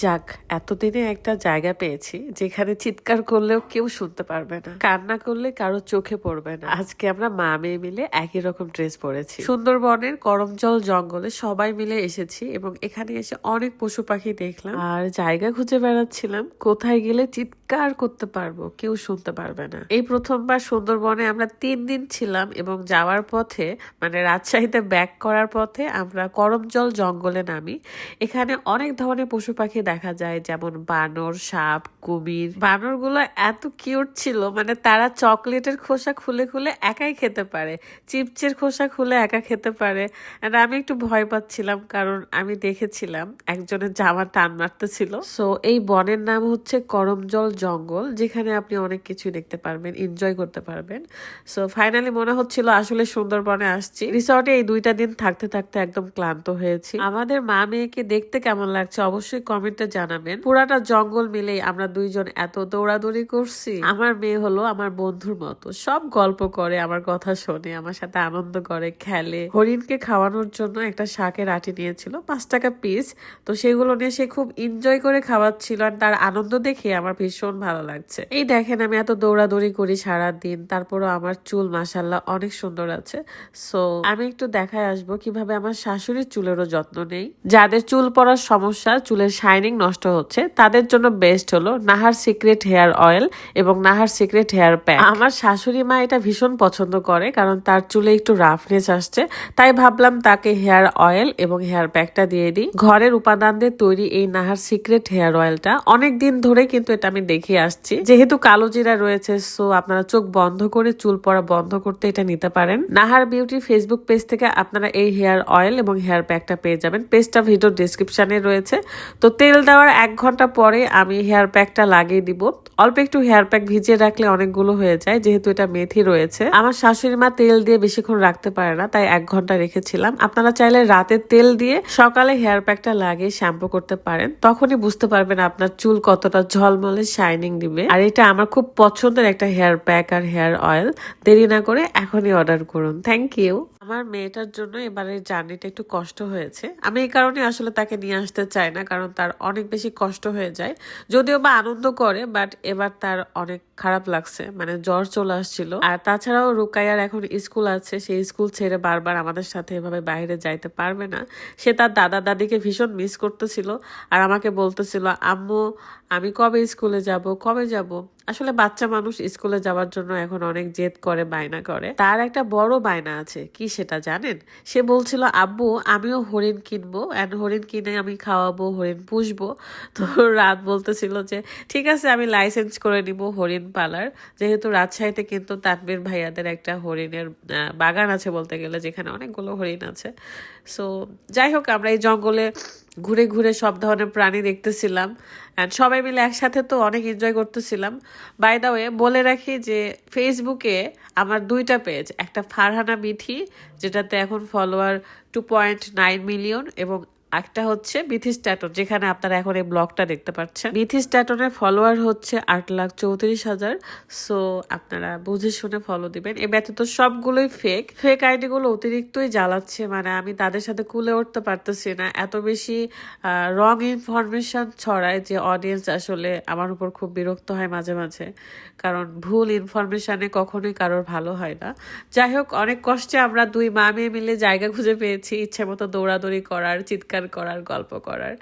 যাক, এতদিনে একটা জায়গা পেয়েছি যেখানে চিৎকার করলেও কেউ শুনতে পারবে না। কান্না করলে কারও চোখে পড়বে না। আজকে আমরা মা মেয়ে মিলে একই রকম ড্রেস পরেছি। সুন্দরবনের করমজল জঙ্গলে সবাই মিলে এসেছি এবং এখানে এসে অনেক পশু পাখি দেখলাম। আর জায়গা খুঁজে বেড়াচ্ছিলাম, কোথায় গেলে চিৎকার করতে পারব কেউ শুনতে পারবে না। এই প্রথমবার সুন্দরবনে আমরা তিন দিন ছিলাম এবং যাওয়ার পথে মানে রাজশাহীতে ব্যাক করার পথে আমরা করমজল জঙ্গলে নামি। এখানে অনেক ধরনের পশু পাখি দেখা যায়, যেমন বানর, সাপ, কুমির। বানরগুলো এত কিউট ছিল মানে তারা চকলেটের খোসা খুলে খুলে একাই খেতে পারে। চিপসের খোসা খুলে একা খেতে পারে। আর আমি একটু ভয় পাচ্ছিলাম, কারণ আমি দেখেছিলাম একজনের জামা টান মারতেছিল সো এই বনের নাম হচ্ছে করমজল জঙ্গল, যেখানে আপনি অনেক কিছু দেখতে পারবেন এনজয় করতে পারবেন। সো ফাইনালি মনে হচ্ছিল আসলে সুন্দরবনে আসছি। রিসর্টে এই দুইটা দিন থাকতে থাকতে একদম ক্লান্ত হয়েছি। আমাদের মা মেয়েকে দেখতে কেমন লাগছে? অবশ্যই কমেন্টে জানাবেন। পুরাটা জঙ্গল মিলেই আমরা দুইজন এত দৌড়াদৌড়ি করছি। আমার মেয়ে হলো আমার বন্ধুর মতো। সব গল্প করে, আমার কথা শোনে, আমার সাথে আনন্দ করে, খেলে। হরিণকে খাওয়ানোর জন্য একটা শাকের আটি নিয়েছিল, পাঁচ টাকা পিস তো সেগুলো নিয়ে সে খুব এনজয় করে খাওয়াচ্ছিল আর তার আনন্দ দেখে আমার ভীষণ ভালো লাগছে। এই দেখেন, আমি এত দৌড়াদৌড়ি করি সারা দিন তারপরও আমার চুল মাসাল্লাহ অনেক সুন্দর আছে। সো আমি একটু দেখায় আসব কীভাবে আমার শাশুড়ির চুলেরও যত্ন নেই। যাদের চুল পড়ার সমস্যা, চুলের শাইনিং নষ্ট হচ্ছে। তাদের জন্য বেস্ট হলো নাহার সিক্রেট হেয়ার অয়েল এবং নাহার সিক্রেট হেয়ার প্যাক। আমার শাশুড়ি মা এটা ভীষণ পছন্দ করে কারণ তার চুলে একটু রাফনেস আসছে। তাই ভাবলাম তাকে হেয়ার অয়েল এবং হেয়ার প্যাকটা দিয়ে দিই। ঘরের উপাদান দিয়ে তৈরি এই নাহার সিক্রেট হেয়ার অয়েলটা। অনেক দিন ধরে কিন্তু এটা আমি দেখে আসছি। যেহেতু কালো জিরা রয়েছে সো আপনারা চোখ বন্ধ করে চুল পড়া বন্ধ করতে এটা নিতে পারেন। নাহার বিউটি ফেসবুক পেজ থেকে আপনারা এই হেয়ার অয়েল এবং হেয়ার প্যাকটা পেয়ে যাবেন। পেজটা ভিডিও ডিসক্রিপশনে রয়েছে। তো তেল দেওয়ার এক ঘণ্টা পরে আমি হেয়ার প্যাকটা লাগিয়ে দিব। অল্প একটু হেয়ার প্যাক ভিজিয়ে রাখলে অনেকগুলো হয়ে যায়, যেহেতু এটা মেথি রয়েছে। আমার শাশুড়ি মা তেল দিয়ে বেশিক্ষণ রাখতে পারে না, তাই এক ঘণ্টা রেখেছিলাম। আপনারা চাইলে রাতে তেল দিয়ে সকালে হেয়ার প্যাকটা লাগিয়ে শ্যাম্পু করতে পারেন। তখনই বুঝতে পারবেন আপনার চুল কতটা ঝলমলে শাইনিং দিবে। আর এটা আমার খুব পছন্দের একটা হেয়ার প্যাক আর হেয়ার অয়েল দেরি না করে এখনই অর্ডার করুন। থ্যাংক ইউ আমার মেয়েটার জন্য এবারে জার্নিটা একটু কষ্ট হয়েছে। আমি এই কারণে আসলে তাকে নিয়ে আসতে চাই না, কারণ তার অনেক বেশি কষ্ট হয়ে যায়। যদিও বা আনন্দ করে বাট এবার তার অনেক খারাপ লাগছে মানে জ্বর চলে আসছিল। আর তাছাড়াও রুকাইয়ার এখন স্কুল আছে, সেই স্কুল ছেড়ে বারবার আমাদের সাথে এভাবে বাইরে যাইতে পারবে না। সে তার দাদা দাদিকে ভীষণ মিস করতেছিল আর আমাকে বলতেছিল, আম্মু, আমি কবে স্কুলে যাব? কবে যাব? আসলে বাচ্চা মানুষ স্কুলে যাওয়ার জন্য এখন অনেক জেদ করে, বায়না করে। তার একটা বড় বায়না আছে, কি সেটা জানেন? সে বলছিল আব্বু আমিও হরিণ কিনবো অ্যান্ড হরিণ কিনে আমি খাওয়াবো, হরিণ পুষবো। তো রাত বলতেছিল যে, ঠিক আছে, আমি লাইসেন্স করে নিব হরিণ পালার যেহেতু রাজশাহীতে কিন্তু তানবীর ভাইয়াদের একটা হরিণের বাগান আছে বলতে গেলে, যেখানে অনেকগুলো হরিণ আছে। সো যাই হোক, আমরা এই জঙ্গলে ঘুরে ঘুরে সব ধরনের প্রাণী দেখতেছিলাম। অ্যান্ড সবাই মিলে একসাথে তো অনেক এনজয় করতেছিলাম। বাই দা ওয়ে বলে রাখি যে ফেসবুকে আমার দুইটা পেজ একটা ফারহানা মিথি যেটাতে এখন follower two point nine million এবং একটা হচ্ছে বিথি স্ট্যাটন যেখানে আপনারা এখন এই ব্লগটা দেখতে পাচ্ছেন। বিথি স্ট্যাটনের ফলোয়ার হচ্ছে আট লাখ চৌত্রিশ হাজার সো আপনারা বুঝে শুনে ফলো দিবেন। এ ব্যতীত সবগুলোই ফেক ফেক আইডিগুলো অতিরিক্তই জ্বালাচ্ছে মানে আমি তাদের সাথে কুলে উঠতে পারতেছি না। এত বেশি রং ইনফরমেশন ছড়ায় যে অডিয়েন্স আসলে আমার উপর খুব বিরক্ত হয় মাঝে মাঝে। কারণ ভুল ইনফরমেশনে কখনোই কারোর ভালো হয় না। যাই হোক, অনেক কষ্টে আমরা দুই মা মেয়ে মিলে জায়গা খুঁজে পেয়েছি ইচ্ছে মতো দৌড়াদৌড়ি করার, চিৎকার করার, গল্প করার।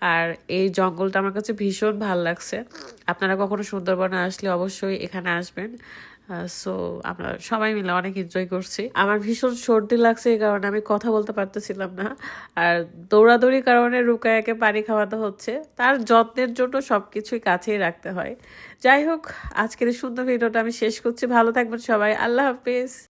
আর এই জঙ্গলটা আমার কাছে ভীষণ ভালো লাগছে। আপনারা কখনো সুন্দরবনে আসলে অবশ্যই এখানে আসবেন। সো আমরা সবাই মিলে অনেক এনজয় করছি। আমার ভীষণ সর্দি লাগছে এই কারণে আমি কথা বলতে পারতেছিলাম না। আর দৌড়াদৌড়ির কারণে রুকায়াকে পানি খাওয়াতে হচ্ছে। তার যত্নের জন্য সবকিছুই কাছেই রাখতে হয়। যাই হোক, আজকের এই সুন্দর ভিডিওটা আমি শেষ করছি। ভালো থাকবেন সবাই। আল্লাহ হাফিজ।